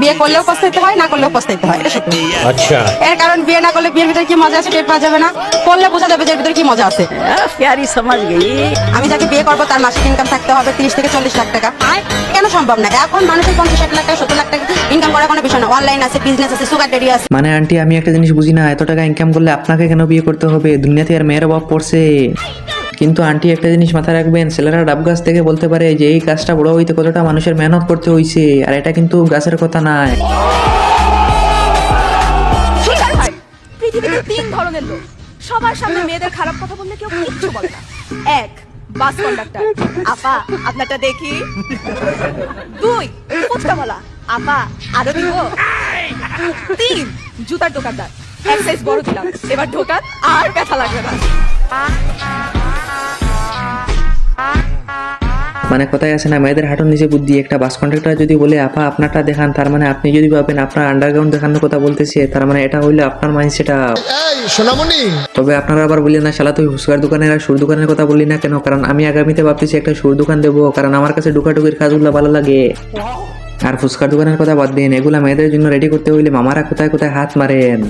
বিয়ে করলেও পস্তাইতে হয় না করলেও পস্তাইতে হয়। আচ্ছা। এর কারণ বিয়ে না করলে বিয়ের ভিতরে কি মজা আছে টের পাওয়া যাবে না? করলে বোঝা যাবে যে ভিতরে কি মজা আছে। প্যারি সমাজ গেই আমি যাকে বিয়ে করব তার মাসিক ইনকাম থাকতে হবে তিরিশ থেকে চল্লিশ লাখ টাকা। কেন সম্ভব না? এখন মানুষের পঞ্চাশ লাখ টাকা সত্তর লাখ টাকা ইনকাম করা কোনো বিষয় না। অনলাইন আছে বিজনেস আছে সুগার ডেডি আছে। মানে আন্টি আমি একটা জিনিস বুঝি না এত টাকা ইনকাম করলে আপনাকে কেন বিয়ে করতে হবে? দুনিয়াতে আর মেয়ের অভাব পড়ছে। কিন্তু আন্টি, একটা জিনিস মাথায় রাখবেন, ছেলেরা ডাব গাছ থেকে বলতে পারে যে, এই গাছটা বড় হইতে কতটা মানুষের মেহনত করতে হইছে? আর এটা কিন্তু গাছের কথা পৃথিবীতে তিন ধরনের লোক। সবার সামনে মেয়েদের খারাপ কথা বললে কেউ কিচ্ছু বলে না। এক, বাস কন্ডাক্টর। আপা, আপনারটা দেখি। দুই, ফুচকাওয়ালা। আপা, আরও দিব। তিন, জুতার দোকানদার। বড় দিলাম। এবার ঢোকান আর ব্যথা লাগবে না। মানে কোথায় আছে না? মেয়েদের হাঁটুর নিচে বুদ্ধি একটা বাস কন্ট্রাক্টর যদি বলে আপা আপনারটা দেখান। তার মানে আপনি যদি ভাবেন আপনার আন্ডারগ্রাউন্ড দেখানোর কথা বলতেছে তার মানে এটা হইল আপনার মাইন্ড সেটা সোনামণি! তবে আপনারা আবার বললেন না শালা তুই হুসকার দোকানের আর সুর দোকানের কথা বললি না কেন? কারণ আমি আগামীতে ভাবতেছি একটা সুর দোকান দেবো কারণ আমার কাছে ঢুকাঢুকির কাজগুলো ভালো লাগে। আর ফুচকার দোকানের কথা বাদ দিন এগুলা মেয়েদের জন্য রেডি করতে হইলে মামারা কোথায় কোথায় হাত মারেন।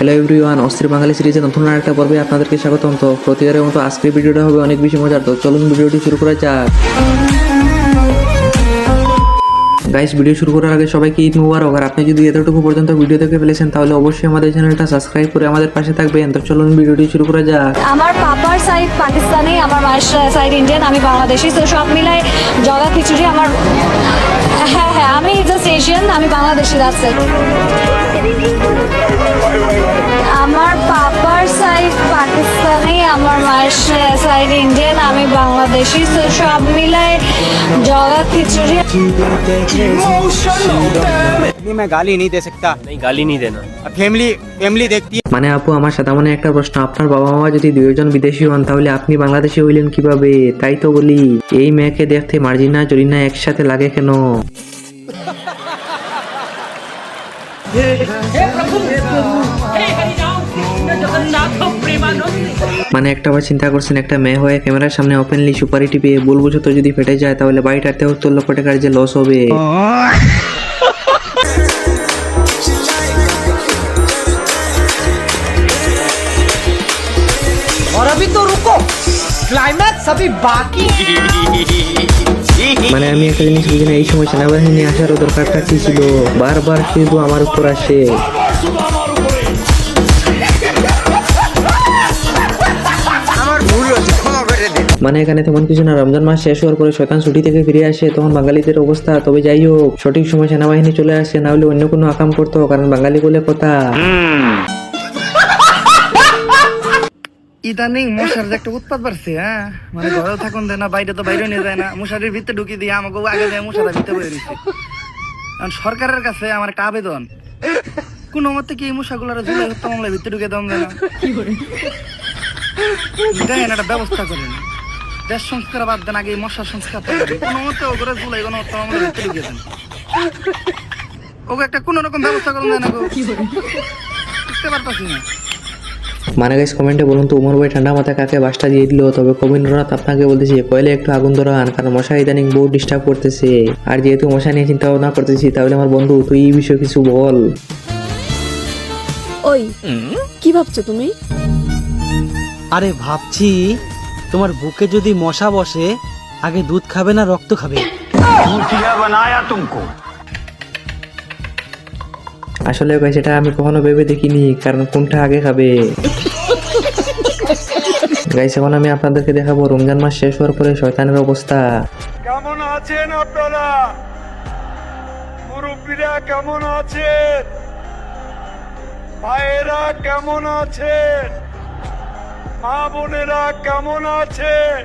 হ্যালো এভরিওয়ান অস্থির বাঙালি সিরিজে নতুন আরেকটা পর্বে আপনাদেরকে স্বাগতম। তো প্রতিবারের মতো আজকের ভিডিওটা হবে অনেক বেশি মজার। তো চলুন ভিডিওটি শুরু করা যাক। গাইস ভিডিও শুরু করার আগে সবাইকে ঈদ মুবারক আর আপনি যদি এতটুকু পর্যন্ত ভিডিও দেখে ফেলেছেন, তাহলে অবশ্যই আমাদের চ্যানেলটা সাবস্ক্রাইব করে আমাদের পাশে থাকবেন। তো চলুন ভিডিওটি শুরু করা যাক। আমার পাপার সাইড পাকিস্তানি, আমার মায়ের সাইড ইন্ডিয়ান আমি বাংলাদেশি। তো সব মিলাই জগা খিচুড়ি আমার হ্যাঁ হ্যাঁ আমি জাস্ট এশিয়ান আমি বাংলাদেশি আছে আমার আমার মায়ের সাইড ইন্ডিয়ান আমি বাংলাদেশি তো সব মিলাই জগা খিচুড়ি नहीं मैं गाली नहीं दे सकता नहीं गाली नहीं देना फैमिली फैमिली देखती है মানে আপু আমার সাদা মনে একটা প্রশ্ন আপনার বাবা মা যদি দুইজন বিদেশি হন তাহলে আপনি বাংলাদেশি হইলেন কিভাবে তাই তো বলি এই মেয়েকে দেখতে মার্জিনা জরিনা একসাথে লাগে কেন মানে একটা বার চিন্তা করছেন একটা মেয়ে হয়ে ক্যামেরার সামনে ওপেনলি সুপারি টিপে বুলবু তো যদি ফেটে যায় তাহলে বাড়িটার তেহত্তর লক্ষ টাকার যে লস হবে और अभी तो रुको क्लाइमैक्स अभी बाकी মানে আমি একটা জিনিস বুঝি না এই সময় সেনাবাহিনী আসার দরকারটা কি ছিল বারবার কিন্তু আমার উপর আসে মানে এখানে তেমন কিছু না। রমজান মাস শেষ হওয়ার পরে শয়তান ছুটি থেকে ফিরে আসে তখন বাঙালিদের অবস্থা। তবে যাই হোক সঠিক সময় সেনাবাহিনী চলে আসে না হলে অন্য কোনো আকাম করতো কারণ বাঙালি বলে কথা। ইদানিং মশার যে একটা উৎপাত বাড়ছে হ্যাঁ? মানে ঘরেও থাকুন দেয় না বাইরে তো বাইরে নিয়ে যায় না। মশারির ভিতরে ঢুকিয়ে দিয়ে আমাকে আগে যায় মশারা ভিতরে বয়ে দিচ্ছে কারণ সরকারের কাছে আমার একটা আবেদন। কোন মতে কি এই মশাগুলোর জুলাই হত্যা মামলার ভিতরে ঢুকে দেন যায় না? দেখেন একটা ব্যবস্থা করেন। দেশ সংস্কার বাদ দেন আগে মশার সংস্কার কোনো মতে ওগুলো জুলাই কোনো হত্যা মামলার ভিতরে দেন ওকে একটা কোনো রকম ব্যবস্থা করুন না গো বুঝতে পারতাছি না। মানে গাইস কমেন্টে বলুন তো উমর ভাই ঠান্ডা মাথা কাকে বাসটা দিয়ে দিল? তবে কবীন্দ্রনাথ আপনাকে বলতেছি কয়েলে একটু আগুন ধরান কারণ মশা ইদানিং বহু ডিস্টার্ব করতেছে। আর যেহেতু মশা নিয়ে চিন্তা ভাবনা করতেছি তাহলে আমার বন্ধু তুই এই বিষয়ে কিছু বল। ওই কি ভাবছ তুমি? আরে ভাবছি তোমার বুকে যদি মশা বসে আগে দুধ খাবে না রক্ত খাবে? আসলে এটা আমি কখনো ভেবে দেখিনি কারণ কোনটা আগে খাবে? গাইস এখন আমি আপনাদেরকে দেখাবো রমজান মাস শেষ হওয়ার পরে শয়তানের অবস্থা। কেমন আছেন আপনারা? মুরব্বীরা কেমন আছেন? ভাইয়েরা কেমন আছেন? মা বোনেরা কেমন আছেন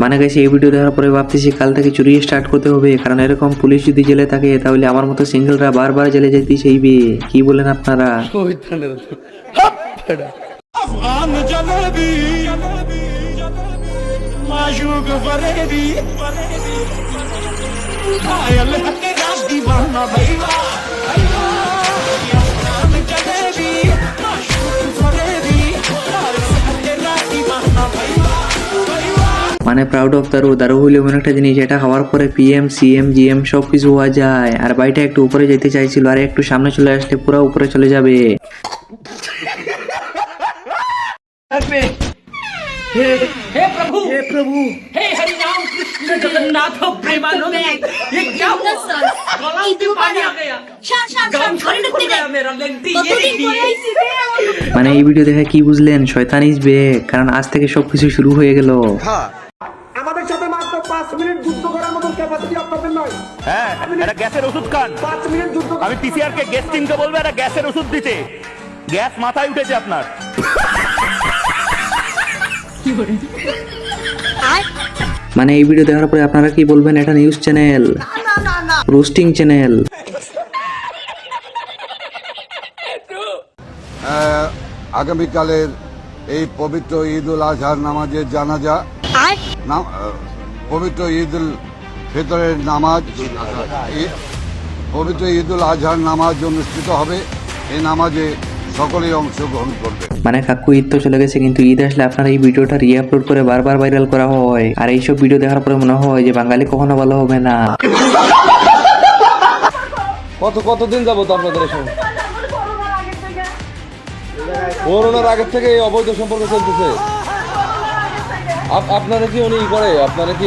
মানে গেছে এই ভিডিও দেখার পরে ভাবতেছি কাল থেকে চুরি স্টার্ট করতে হবে কারণ এরকম পুলিশ যদি জেলে থাকে তাহলে আমার মতো সিঙ্গেলরা বারবার জেলে যেতে চাইবে। কি বলেন আপনারা? মানে প্রাউড অফ দারু দারু হইলে এমন একটা জিনিস, এটা হওয়ার পরে পিএম সিএম জিএম সব কিছু হওয়া যায়। আর বাড়িটা একটু উপরে যেতে চাইছিল, আর একটু সামনে চলে আসলে পুরো উপরে চলে যাবে। মানে এই ভিডিও দেখে কি বুঝলেন? শয়তান ইজ বেক কারণ আজ থেকে সবকিছু শুরু হয়ে গেল। আমাদের সাথে মাত্র 5 মিনিট যুদ্ধ করার মতো ক্যাপাসিটি আপনাদের নাই। হ্যাঁ এটা গ্যাসের ওষুধ খান। আমি পিসিআর কে গ্যাস টিমকে বলব এটা গ্যাসের ওষুধ দিতে। গ্যাস মাথায় উঠেছে আপনার। মানে এই ভিডিও দেখার পরে আপনারা কি বলবেন? এটা নিউজ চ্যানেল রোস্টিং চ্যানেল আগামীকালের এই পবিত্র ঈদ উল আজহার নামাজের জানাজা। পবিত্র ঈদ উল ফিতরের নামাজ। পবিত্র ঈদ উল আজহার নামাজ অনুষ্ঠিত হবে। এই নামাজে সকলেই অংশগ্রহণ করবে। মানে কাকু ঈদ তো চলে গেছে কিন্তু ঈদ আসলে আপনার এই ভিডিওটা রি আপলোড করে বারবার ভাইরাল করা হয়। আর এইসব ভিডিও দেখার পরে মনে হয় যে বাঙালি কখনো ভালো হবে না। কত কতদিন যাব তো আপনাদের করোনার আগের থেকে এই অবৈধ সম্পর্ক চলতেছে। আপ- আপনারা কি উনি করে? আপনারা কি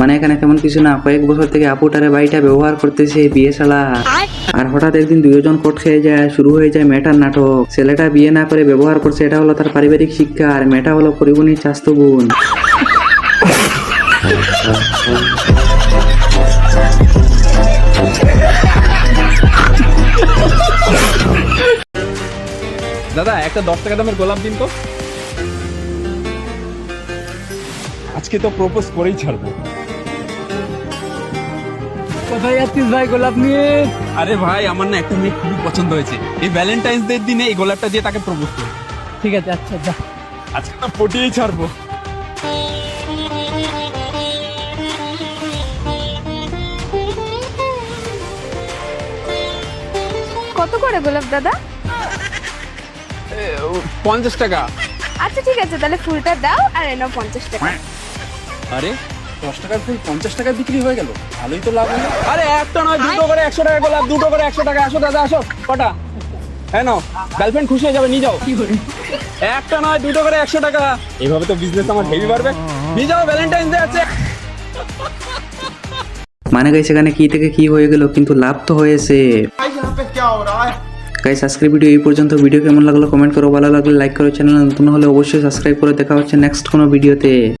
মানে এখানে তেমন কিছু না। কয়েক বছর থেকে আপুটারে বাড়িটা ব্যবহার করতেছে বিয়ে ছাড়া আর? হঠাৎ একদিন দুইজন কোট খেয়ে যায় শুরু হয়ে যায় মেয়েটার নাটক। ছেলেটা বিয়ে না করে ব্যবহার করছে এটা হলো তার পারিবারিক শিক্ষা আর মেয়েটা হলো পরিবহনের চাস্ত বোন। দাদা একটা দশ টাকা দামের গোলাপ দিন তো। আজকে তো প্রপোজ করেই ছাড়বো। কোথায় যাচ্ছিস ভাই গোলাপ নিয়ে? আরে ভাই আমার না একটা মেয়ে খুবই পছন্দ হয়েছে। এই ভ্যালেন্টাইন্স ডে দিনে এই গোলাপটা দিয়ে তাকে প্রপোজ করব ঠিক আছে আচ্ছা যা। আজকে তো পটিয়েই ছাড়বো। কত করে গোলাপ দাদা? পঞ্চাশ টাকা। আচ্ছা ঠিক আছে তাহলে ফুলটা দাও আর এনো পঞ্চাশ টাকা। আরে? দশ টাকার ফুল পঞ্চাশ টাকায় বিক্রি হয়ে গেল। ভালোই তো লাভ হলো। আরে একটা নয় দুটো করে একশো টাকা গোলাপ দুটো করে একশো টাকা। আসো দাদা আসো। কটা? হ্যাঁ নাও। গার্লফ্রেন্ড খুশি হয়ে যাবে নিয়ে যাও। একটা নয় দুটো করে একশো টাকা। এইভাবে তো বিজনেস আমার হেভি বাড়বে। নিয়ে যাও ভ্যালেন্টাইন্স ডে আছে। মানে গাইস এখানে কি থেকে কি হয়ে গেল কিন্তু লাভ তো হয়েছে। গাইস আজকের ভিডিও এই পর্যন্ত। ভিডিও কেমন লাগল কমেন্ট করো। ভালো লাগলে লাইক করো। চ্যানেল নতুন হলে অবশ্যই সাবস্ক্রাইব করে। দেখা হচ্ছে নেক্সট কোনো ভিডিওতে